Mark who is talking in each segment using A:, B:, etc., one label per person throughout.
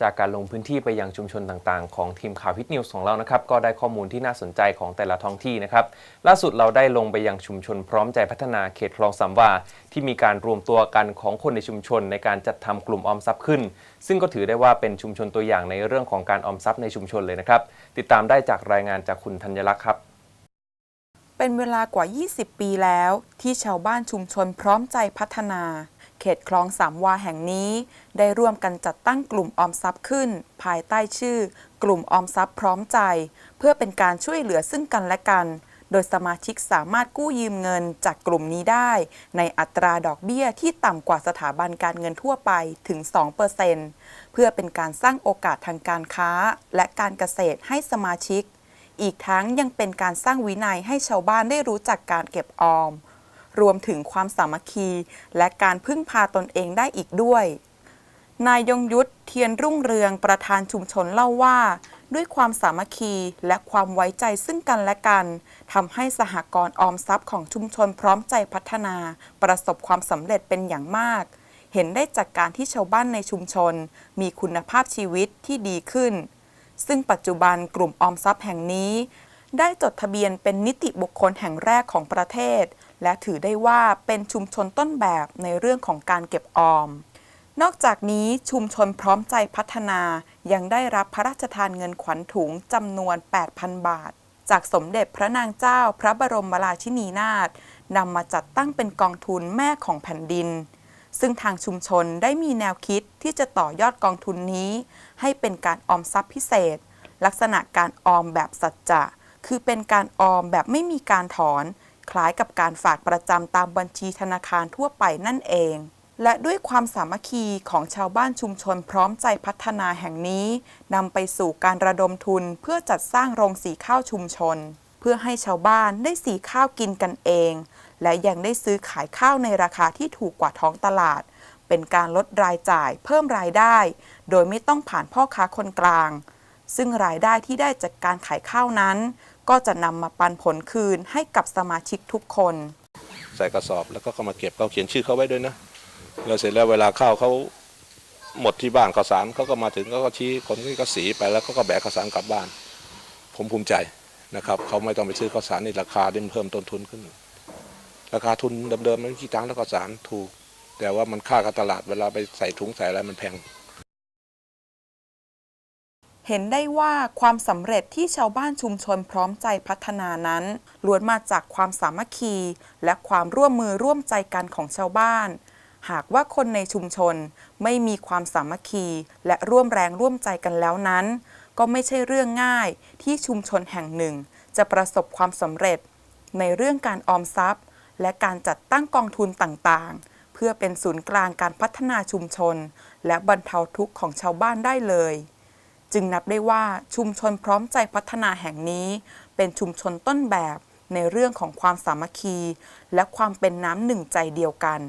A: จากการลงพื้นที่ไปยังชุมชนต่างๆ ของทีมข่าวฮิตนิวส์ของเรานะครับก็ได้ข้อมูลที่น่าสนใจของแต่ละท้องที่นะครับล่าสุดเราได้ลงไปยังชุมชนพร้อมใจพัฒนาเขตคลองสามวาที่มีการรวมตัวกันของคนในชุมชน ในการจัดทำกลุ่มออมทรัพย์ขึ้น ซึ่งก็ถือได้ว่าเป็นชุมชนตัวอย่างในเรื่องของการออมทรัพย์ในชุมชนเลยนะครับติดตามได้จากรายงานจากคุณธัญลักษณ์ครับ
B: เป็นเวลากว่า 20 ปีแล้ว ที่ชาวบ้านชุมชนพร้อมใจพัฒนา เขตคลองสามวาแห่งนี้ ได้ร่วมกันจัดตั้งกลุ่มออมทรัพย์ขึ้น ภายใต้ชื่อ กลุ่มออมทรัพย์พร้อมใจ เพื่อเป็นการช่วยเหลือซึ่งกันและกัน โดยสมาชิกสามารถกู้ยืมเงินจากกลุ่มนี้ได้ ในอัตราดอกเบี้ยที่ต่ำกว่าสถาบันการเงินทั่วไปถึง 2%เพื่อเป็นการสร้างโอกาสทางการค้า และการเกษตรให้สมาชิก อีกทั้งยังเป็นการสร้างวินัยให้ชาวบ้านได้รู้จักการเก็บออม รวมถึงความสามัคคี และการพึ่งพาตนเองได้อีกด้วย นายยงยุทธเทียนรุ่งเรืองประธานชุมชนเล่าว่า ด้วยความสามัคคีและความไว้ใจซึ่งกันและกันทำให้สหกรณ์ออมทรัพย์ของชุมชนพร้อมใจพัฒนา ประสบความสำเร็จเป็นอย่างมากเห็นได้จากการที่ชาวบ้านในชุมชน มีคุณภาพชีวิตที่ดีขึ้น ซึ่งปัจจุบันกลุ่มออมทรัพย์แห่งนี้ ได้จดทะเบียนเป็นนิติบุคคลแห่งแรกของประเทศ และถือได้ว่าเป็นชุมชนต้นแบบในเรื่องของการเก็บออม นอกจากนี้ชุมชนพร้อมใจพัฒนายังได้รับพระราชทานเงินขวัญถุงจำนวน 8,000 บาท จากสมเด็จพระนางเจ้าพระบรมราชินีนาถนำมาจัดตั้งเป็นกองทุนแม่ของแผ่นดิน ซึ่งทางชุมชนได้มีแนวคิดที่จะต่อยอดกองทุนนี้ ให้เป็นการออมทรัพย์พิเศษ ลักษณะการออมแบบสัจจะคือเป็นการออมแบบไม่มีการถอน คล้ายกับการฝากประจำตามบัญชีธนาคารทั่วไปนั่นเอง และด้วยความสามัคคีของชาวบ้านชุมชนพร้อมใจพัฒนาแห่งนี้นำไปสู่การระดมทุนเพื่อจัดสร้างโรงสีข้าวชุมชน เพื่อให้ชาวบ้านได้สีข้าวกินกันเอง และยังได้ซื้อขายข้าวในราคาที่ถูกกว่าท้องตลาด เป็นการลดรายจ่ายเพิ่มรายได้ โดยไม่ต้องผ่านพ่อค้าคนกลางซึ่งรายได้ที่ได้จากการขายข้าวนั้น ก็จะนำมาปันผลคืนให้กับสมาชิกทุกคน
C: ใส่กระสอบแล้วก็เข้ามาเก็บเขาเขียนชื่อเขาไว้ด้วยนะแล้วเสร็จแล้วเวลาข้าวเขาหมดที่บ้านข้าวสารเขาก็มาถึงเขาก็ชี้คนนี้ก็สีไปแล้วเขาก็แบกข้าวสารกลับบ้าน ผมภูมิใจนะครับเขาไม่ต้องไปซื้อข้าวสารในราคาที่มเพิ่มต้นทุนขึ้น ราคาทุนเดิมๆมันกี่ตังค์แล้วข้าวสารถูก แต่ว่ามันค่าการตลาดเวลาไปใส่ถุงใส่อะไรมันแพง
B: เห็นได้ว่าความสำเร็จที่ชาวบ้านชุมชนพร้อมใจพัฒนานั้นล้วนมาจากความสามัคคี และความร่วมมือร่วมใจกันของชาวบ้าน หากว่าคนในชุมชนไม่มีความสามัคคี และร่วมแรงร่วมใจกันแล้วนั้น ก็ไม่ใช่เรื่องง่ายที่ชุมชนแห่งหนึ่ง จะประสบความสำเร็จ ในเรื่องการออมทรัพย์ และการจัดตั้งกองทุนต่างๆ เพื่อเป็นศูนย์กลางการพัฒนาชุมชน และบรรเทาทุกข์ของชาวบ้านได้เลย จึงนับได้ว่าชุมชนพร้อมใจพัฒนาแห่งนี้ เป็นชุมชนต้นแบบในเรื่องของความสามัคคี และความเป็นน้ำหนึ่งใจเดียวกัน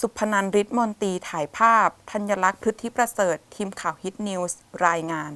B: สุพนันริ์มนตีถ่ายภาพ ธัญลักษณ์พฤทธิประเสริฐ ทีมข่าวฮิตนิวส์รายงาน